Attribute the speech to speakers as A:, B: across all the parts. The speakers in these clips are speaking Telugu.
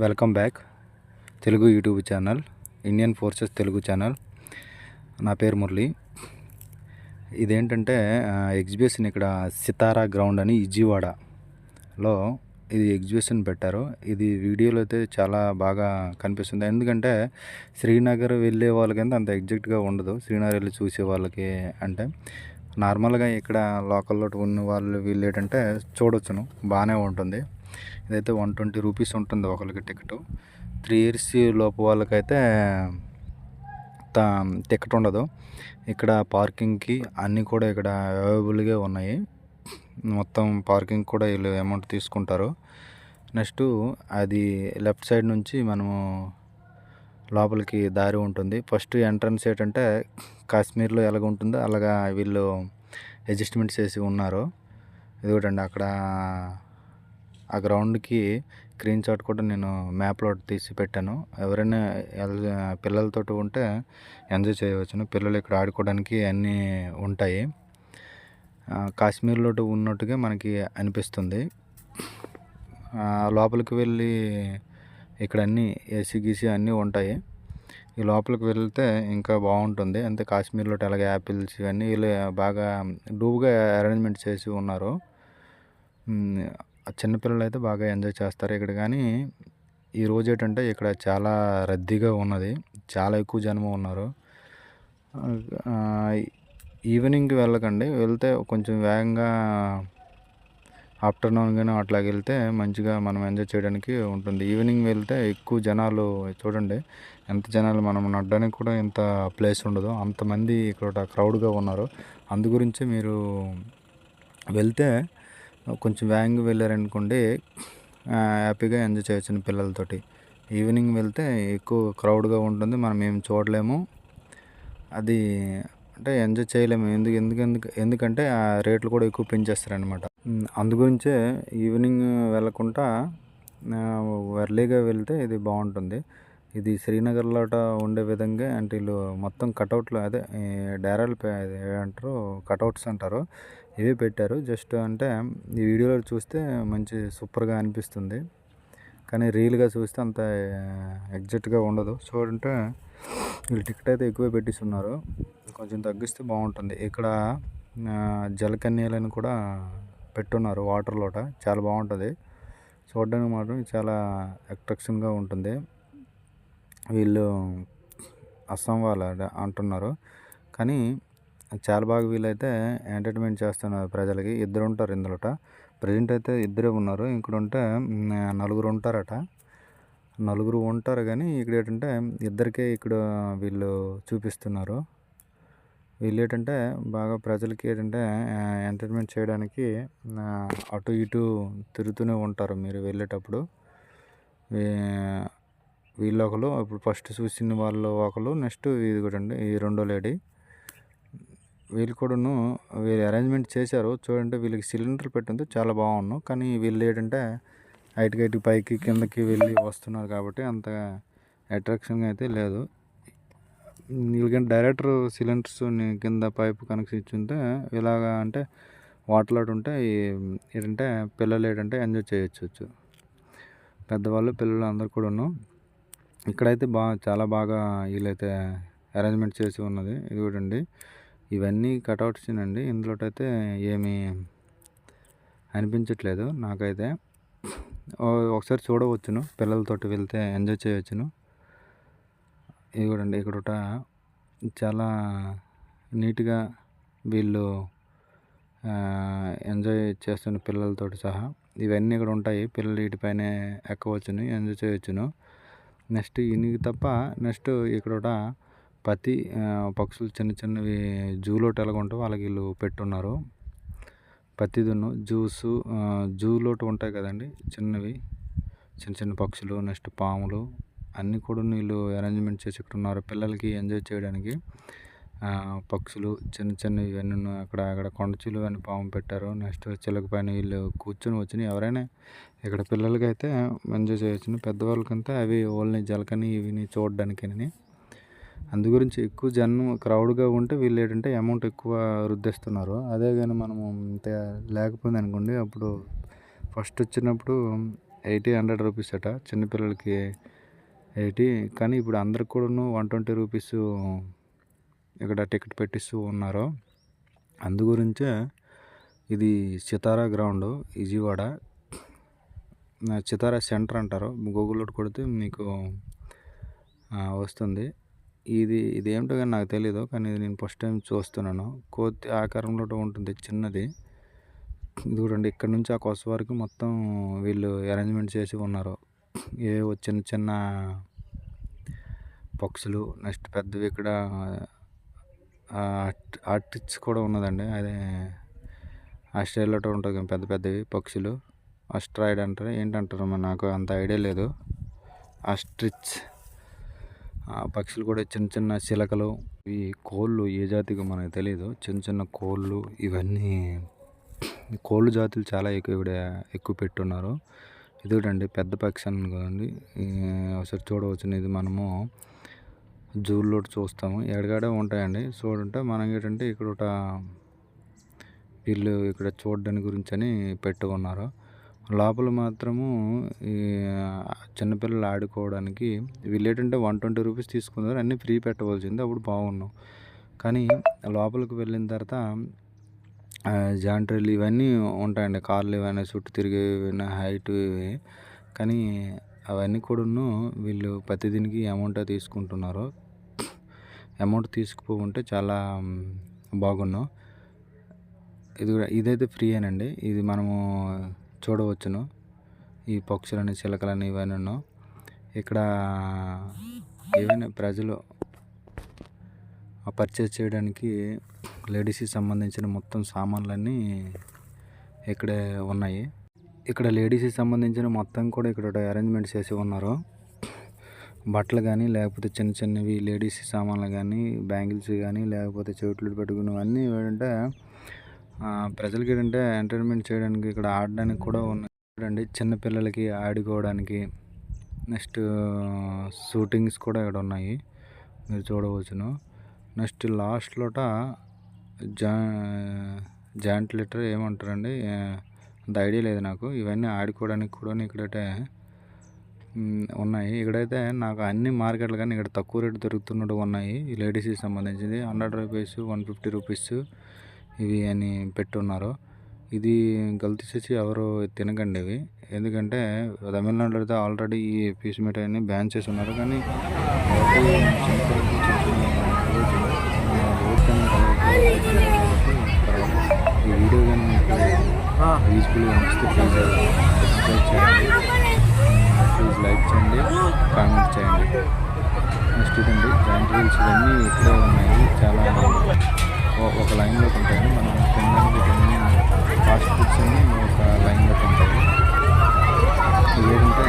A: Welcome back. Telugu YouTube channel Indian forces Telugu channel. నా పేరు మురళి. ఇదేంటంటే ఎగ్జిబిషన్ ఇక్కడ సితారా గ్రౌండ్ అని ఇజివాడలో ఇది ఎగ్జిబిషన్ పెట్టారు. ఇది వీడియోలో అయితే చాలా బాగా కనిపిస్తుంది. ఎందుకంటే శ్రీనగర్ వెళ్ళే వాళ్ళకంటే అంత ఎగ్జాక్ట్గా ఉండదు. శ్రీనగర్ వెళ్ళి చూసే వాళ్ళకి అంటే నార్మల్గా ఇక్కడ లోకల్లో ఉన్న వాళ్ళు వీళ్ళు ఏంటంటే చూడొచ్చును. బాగానే ఉంటుంది. ఇదైతే వన్ ట్వంటీ రూపీస్ ఉంటుంది ఒకరికి టికెట్. త్రీ ఇయర్స్ లోపు వాళ్ళకైతే టికెట్ ఉండదు. ఇక్కడ పార్కింగ్కి అన్నీ కూడా ఇక్కడ అవైలబుల్గా ఉన్నాయి. మొత్తం పార్కింగ్ కూడా వీళ్ళు అమౌంట్ తీసుకుంటారు. నెక్స్ట్ అది లెఫ్ట్ సైడ్ నుంచి మనము లోపలికి దారి ఉంటుంది. ఫస్ట్ ఎంట్రన్స్ ఏంటంటే కాశ్మీర్లో ఎలాగ ఉంటుందో అలాగా వీళ్ళు అడ్జస్ట్మెంట్ చేసి ఉన్నారు. ఇదిగోటండి అక్కడ ఆ గ్రౌండ్కి స్క్రీన్ షాట్ కూడా నేను మ్యాప్లో తీసి పెట్టాను ఎవరైనా పిల్లలతో ఉంటే ఎంజాయ్ చేయవచ్చును. పిల్లలు ఇక్కడ ఆడుకోవడానికి అన్నీ ఉంటాయి. కాశ్మీర్లో ఉన్నట్టుగా మనకి అనిపిస్తుంది. లోపలికి వెళ్ళి ఇక్కడ అన్నీ ఏసీ గీసీ అన్నీ ఉంటాయి. ఈ లోపలికి వెళ్తే ఇంకా బాగుంటుంది. అంతే కాశ్మీర్లో అలాగే యాపిల్స్ ఇవన్నీ వీళ్ళు బాగా డూబ్గా అరేంజ్మెంట్ చేసి ఉన్నారు. చిన్నపిల్లలు అయితే బాగా ఎంజాయ్ చేస్తారు ఇక్కడ. కానీ ఈ రోజు ఏంటంటే ఇక్కడ చాలా రద్దీగా ఉన్నది. చాలా ఎక్కువ జనం ఉన్నారు. ఈవినింగ్కి వెళ్ళకండి. వెళ్తే కొంచెం వేగంగా ఆఫ్టర్నూన్ కానీ అట్లాగ వెళ్తే మంచిగా మనం ఎంజాయ్ చేయడానికి ఉంటుంది. ఈవినింగ్ వెళ్తే ఎక్కువ జనాలు చూడండి. ఎంత జనాలు మనం నడడానికి కూడా ఇంత ప్లేస్ ఉండదు. అంతమంది ఇక్కడ క్రౌడ్గా ఉన్నారు. అందు గురించి మీరు వెళ్తే కొంచెం వేగంగా వెళ్ళారనుకోండి హ్యాపీగా ఎంజాయ్ చేయొచ్చు పిల్లలతోటి. ఈవినింగ్ వెళ్తే ఎక్కువ క్రౌడ్గా ఉంటుంది మనం ఏం చూడలేము. అది అంటే ఎంజాయ్ చేయలేము. ఎందుకు ఎందుకు ఎందుకు ఎందుకంటే ఆ రేట్లు కూడా ఎక్కువ పెంచేస్తారనమాట అందుగురించే ఈవినింగ్ వెళ్ళకుండా ఎర్లీగా వెళ్తే ఇది బాగుంటుంది. ఇది శ్రీనగర్లోట ఉండే విధంగా అంటే వీళ్ళు మొత్తం కటౌట్లు అదే డేరాలు అంటారు కటౌట్స్ అంటారు. ఇవే పెట్టారు. జస్ట్ అంటే ఈ వీడియోలో చూస్తే మంచి సూపర్గా అనిపిస్తుంది. కానీ రియల్గా చూస్తే అంత ఎగ్జాక్ట్గా ఉండదు. చూడంటే వీళ్ళు టికెట్ అయితే ఎక్కువ పెట్టిస్తున్నారు. కొంచెం తగ్గిస్తే బాగుంటుంది. ఇక్కడ జలకన్యలను కూడా పెట్టున్నారు వాటర్లోట చాలా బాగుంటుంది. చూడడానికి మాత్రం చాలా అట్రాక్షన్గా ఉంటుంది. వీళ్ళు అస్సాం వాళ్ళ అంటున్నారు. కానీ చాలా బాగా వీళ్ళైతే ఎంటర్టైన్మెంట్ చేస్తున్నారు ప్రజలకి. ఇద్దరు ఉంటారు ఇందులోట. ప్రజెంట్ అయితే ఇద్దరే ఉన్నారు. ఇక్కడ ఉంటే నలుగురు ఉంటారట. నలుగురు ఉంటారు కానీ ఇక్కడ ఏంటంటే ఇద్దరికే ఇక్కడ వీళ్ళు చూపిస్తున్నారు. వీళ్ళు ఏంటంటే బాగా ప్రజలకి ఏంటంటే ఎంటర్టైన్మెంట్ చేయడానికి అటు ఇటు తిరుగుతూనే ఉంటారు మీరు వెళ్ళేటప్పుడు. వీళ్ళు ఒకరు ఇప్పుడు ఫస్ట్ చూసిన వాళ్ళు ఒకరు నెక్స్ట్ ఇది కూడా అండి ఈ రెండో లేడీ. వీళ్ళు కూడాను వీళ్ళు అరేంజ్మెంట్ చేశారు. చూడండి వీళ్ళకి సిలిండర్ పెట్టింది చాలా బాగున్నాను కానీ వీళ్ళు ఏంటంటే హైట్ హైట్ పైకి కిందకి వెళ్ళి వస్తున్నారు కాబట్టి అంత అట్రాక్షన్గా అయితే లేదు. వీళ్ళకంటే డైరెక్టర్ సిలిండర్స్ కింద పైప్ కనెక్షన్ ఇచ్చింటే ఇలాగా అంటే వాటర్ ఉంటే ఏంటంటే పిల్లలు ఏంటంటే ఎంజాయ్ చేయొచ్చు. పెద్దవాళ్ళు పిల్లలు అందరు కూడాను ఇక్కడైతే బాగా చాలా బాగా వీళ్ళైతే అరేంజ్మెంట్ చేసి ఉన్నది. ఇది కూడా అండి ఇవన్నీ కటౌట్స్ అండి. ఇందులో అయితే ఏమీ అనిపించట్లేదు నాకైతే. ఒకసారి చూడవచ్చును. పిల్లలతోటి వెళ్తే ఎంజాయ్ చేయవచ్చును. ఇది కూడా అండి ఇక్కడ చాలా నీట్గా వీళ్ళు ఎంజాయ్ చేస్తున్న పిల్లలతోటి సహా. ఇవన్నీ ఇక్కడ ఉంటాయి. పిల్లలు వీటిపైనే ఎక్కవచ్చును ఎంజాయ్ చేయవచ్చును. నెక్స్ట్ ఇనికి తప్ప నెక్స్ట్ ఇక్కడ ప్రతి పక్షులు చిన్న చిన్నవి జూలోటి ఎలాగ ఉంటాయో వాళ్ళకి వీళ్ళు పెట్టున్నారు. ప్రతిదిను జూసు జూలోటి ఉంటాయి కదండి చిన్నవి. చిన్న చిన్న పక్షులు నెక్స్ట్ పాములు. అన్నీ కూడా వీళ్ళు అరేంజ్మెంట్ చేసి ఇక్కడ ఉన్నారు పిల్లలకి ఎంజాయ్ చేయడానికి. పక్షులు చిన్న చిన్నవి ఇవన్నీ అక్కడ అక్కడ కొండచిలు అని పాము పెట్టారు. నెక్స్ట్ చిలక పైన వీళ్ళు కూర్చొని వచ్చినాయి ఎవరైనా ఇక్కడ పిల్లలకి అయితే ఎంజాయ్ చేయొచ్చు పెద్దవాళ్ళకంతా అవి ఓన్లీ జలకని ఇవిని చూడడానికి అందు గురించి ఎక్కువ జనం క్రౌడ్గా ఉంటే వీళ్ళు ఏంటంటే అమౌంట్ ఎక్కువ రుద్దేస్తున్నారు. అదే కానీ మనము లేకపోయింది అనుకోండి అప్పుడు ఫస్ట్ వచ్చినప్పుడు ఎయిటీ హండ్రెడ్ రూపీస్ అట చిన్నపిల్లలకి ఎయిటీ. కానీ ఇప్పుడు అందరికి కూడాను వన్ ట్వంటీ రూపీస్ ఇక్కడ టికెట్ పెట్టిస్తూ ఉన్నారు. అందు గురించే ఇది సితారా గ్రౌండ్ విజయవాడ. నా చితారా సెంటర్ అంటారు. గూగుల్లో కొడితే మీకు వస్తుంది. ఇది ఇది ఏమిటో కానీ నాకు తెలియదు కానీ ఇది నేను ఫస్ట్ టైం చూస్తున్నాను. కోతి ఆకారంలో ఉంటుంది చిన్నది. ఇది చూడండి ఇక్కడ నుంచి ఆ కొస వరకు మొత్తం వీళ్ళు అరేంజ్మెంట్ చేసి ఉన్నారు. ఏ చిన్న చిన్న పక్షులు నెక్స్ట్ పెద్దవి ఇక్కడ ఆర్టిచ్ కూడా ఉన్నదండి. అదే ఆస్ట్రేలియాలో ఉంటుంది కదా పెద్ద పెద్దవి పక్షులు. ఆస్ట్రాయిడ్ అంటారు. ఏంటంటారు మరి నాకు అంత ఐడియా లేదు. ఆస్ట్రిచ్ ఆ పక్షులు కూడా చిన్న చిన్న చిలకలు ఈ కోళ్ళు ఏ జాతిగా మనకు తెలియదు చిన్న చిన్న కోళ్ళు ఇవన్నీ కోళ్ళు జాతులు చాలా ఎక్కువ ఇక్కడ ఎక్కువ పెట్టున్నారు. ఇది పెద్ద పక్షి అని కదండి. ఒకసారి చూడవచ్చు ఇది మనము. జూల్లో చూస్తాము. ఎడగాడే ఉంటాయండి. చూడంటే మనం ఏంటంటే ఇక్కడ ఒక వీళ్ళు ఇక్కడ చూడడానికి గురించి అని పెట్టుకున్నారు. లోపల మాత్రము ఈ చిన్నపిల్లలు ఆడుకోవడానికి వీళ్ళు ఏంటంటే వన్ ట్వంటీ రూపీస్ తీసుకున్నారు. అన్నీ ఫ్రీ పెట్టవలసింది. అప్పుడు బాగున్నాం. కానీ లోపలికి వెళ్ళిన తర్వాత జాంట్రీలు ఇవన్నీ ఉంటాయండి. కార్లు ఇవన్నీ చుట్టూ తిరిగే హైట్ ఇవి. కానీ అవన్నీ కూడాను వీళ్ళు ప్రతిదీనికి అమౌంట్ తీసుకుంటున్నారు. అమౌంట్ తీసుకుపోకుంటే చాలా బాగున్నాం ఇది కూడా ఇదైతే ఫ్రీ అండి ఇది మనము చూడవచ్చును. ఈ పక్షులని చిలకలని ఇవన్నీ ఇక్కడ ఏవైనా ప్రజలు పర్చేస్ చేయడానికి లేడీస్కి సంబంధించిన మొత్తం సామాన్లన్నీ ఇక్కడే ఉన్నాయి. ఇక్కడ లేడీస్కి సంబంధించిన మొత్తం కూడా ఇక్కడ అరేంజ్మెంట్ చేసి ఉన్నారు. బట్టలు కానీ లేకపోతే చిన్న చిన్నవి లేడీస్ సామాన్లు కానీ బ్యాంగిల్స్ కానీ లేకపోతే చెవుట్లు పెట్టుకున్నవన్నీ ఏంటంటే ప్రజలకి ఏంటంటే ఎంటర్టైన్మెంట్ చేయడానికి ఇక్కడ ఆడడానికి కూడా ఉన్నాయి. చిన్న చిన్నపిల్లలకి ఆడుకోవడానికి నెక్స్ట్ షూటింగ్స్ కూడా ఇక్కడ ఉన్నాయి. మీరు చూడవచ్చును. నెక్స్ట్ లాస్ట్లోట జా జాయింట్ లెటర్ ఏమంటారండి? అంత ఐడియా లేదు నాకు. ఇవన్నీ ఆడుకోవడానికి కూడా ఇక్కడైతే ఉన్నాయి. ఇక్కడైతే నాకు అన్ని మార్కెట్లు కానీ ఇక్కడ తక్కువ రేటు దొరుకుతున్నట్టు ఉన్నాయి. ఈ లేడీస్కి సంబంధించింది hundred rupees one fifty rupees ఇవి అని పెట్టున్నారు. ఇది గల్తీ చేసి ఎవరు తినకండి ఇవి. ఎందుకంటే తమిళనాడులో అయితే ఆల్రెడీ ఈ పీస్ మిఠాయిని బ్యాన్ చేసి ఉన్నారు కానీ ఈ వీడియో కానీ యూస్ఫుల్గా అనిపిస్తే ప్లీజ్ సబ్స్క్రైబ్ చేయండి. నెక్స్ట్ ఇదండి జాయింట్ వీల్స్ ఇవన్నీ ఇక్కడే ఉన్నాయి. చాలా ఒక లైన్లో ఉంటాయి. మనం తినడానికి తిని ఫాస్ట్ ఫుడ్స్ అన్ని ఒక లైన్లో ఉంటాయి. ఏంటంటే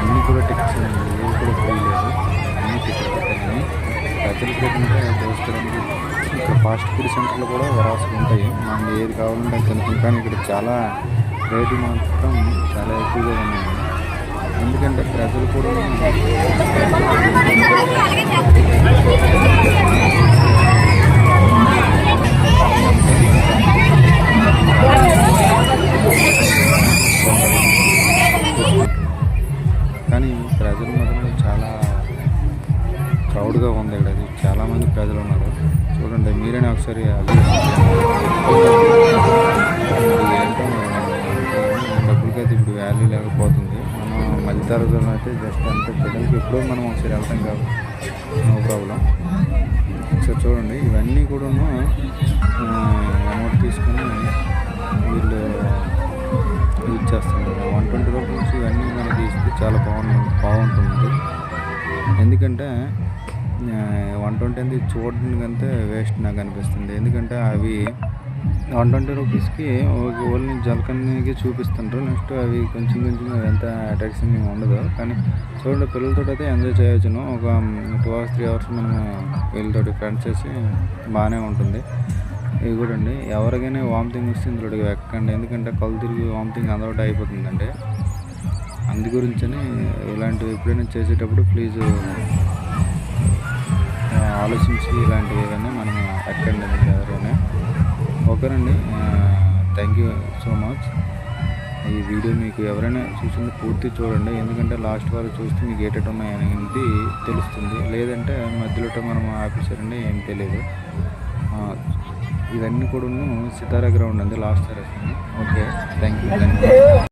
A: అన్నీ కూడా టికెట్స్ ఉన్నాయి. ఏవి కూడా ఫ్రీ లేదు అన్ని టికెట్ పెట్టాలని ప్రజలకి ఏంటంటే దోచుకోవడానికి ఇక్కడ ఫాస్ట్ ఫుడ్ సెంటర్లు కూడా వరాసులు ఉంటాయి. మనం ఏది కావాలంటే అది కానీ ఇక్కడ చాలా రేటు మాత్రం చాలా ఎక్కువగా ఉన్నాయి. ఎందుకంటే ప్రజలు కూడా కానీ ప్రజలు మాత్రం చాలా క్రౌడ్గా ఉంది ఇక్కడ. అది చాలామంది ప్రజలు ఉన్నారు. చూడండి మీరైనా ఒకసారి అది ఏంటో డబ్బులకి అయితే ఇప్పుడు వాల్యూ లేకపోతే వెళ్తారు అయితే జస్ట్ అంత పిల్లలకి ఎప్పుడో మనం ఒకసారి వెళ్తాం కాదు నో ప్రాబ్లం. ఒకసారి చూడండి ఇవన్నీ కూడాను అమౌంట్ తీసుకొని వీళ్ళు యూజ్ చేస్తున్నారు. వన్ ట్వంటీ రూపీస్ ఇవన్నీ మనకి ఇస్తే చాలా బాగుంటుంది బాగుంటుంది. ఎందుకంటే వన్ ట్వంటీ అనేది చూడడానికి అంతే వేస్ట్ నాకు అనిపిస్తుంది. ఎందుకంటే అవి వన్ ట్వంటీ రూపీస్కి ఒక ఓన్లీ జలకన్నికి చూపిస్తుంటారు. నెక్స్ట్ అవి కొంచెం కొంచెం ఎంత అట్రాక్షన్ ఏమి ఉండదు. కానీ చూడండి పిల్లలతో అయితే ఎంజాయ్ చేయొచ్చును ఒక టూ అవర్స్ త్రీ అవర్స్ మనం వీళ్ళతో ఫ్రెండ్స్ చేసి బాగానే ఉంటుంది. ఇవి కూడా అండి ఎవరికైనా వామిటింగ్ వస్తే ఇందులో ఎక్కండి. ఎందుకంటే కళ్ళు తిరిగి వామిటింగ్ అదొకటి అయిపోతుందండి. అందు గురించని ఇలాంటివి ఎప్పుడైనా చేసేటప్పుడు ప్లీజ్ ఆలోచించి ఇలాంటివి ఏవైనా మనం ఎక్కండి. ఎవరైనా ఓకేనండి. థ్యాంక్ యూ సో మచ్ ఈ వీడియో మీకు ఎవరైనా చూసింది పూర్తి చూడండి. ఎందుకంటే లాస్ట్ వారు చూస్తే మీకు ఏటట్టు ఉన్నాయనేది తెలుస్తుంది. లేదంటే మధ్యలో మనం ఆపేసారండి ఏం తెలియదు. ఇవన్నీ కూడా సితారా గ్రౌండ్ అండి last sir okay thank you thank you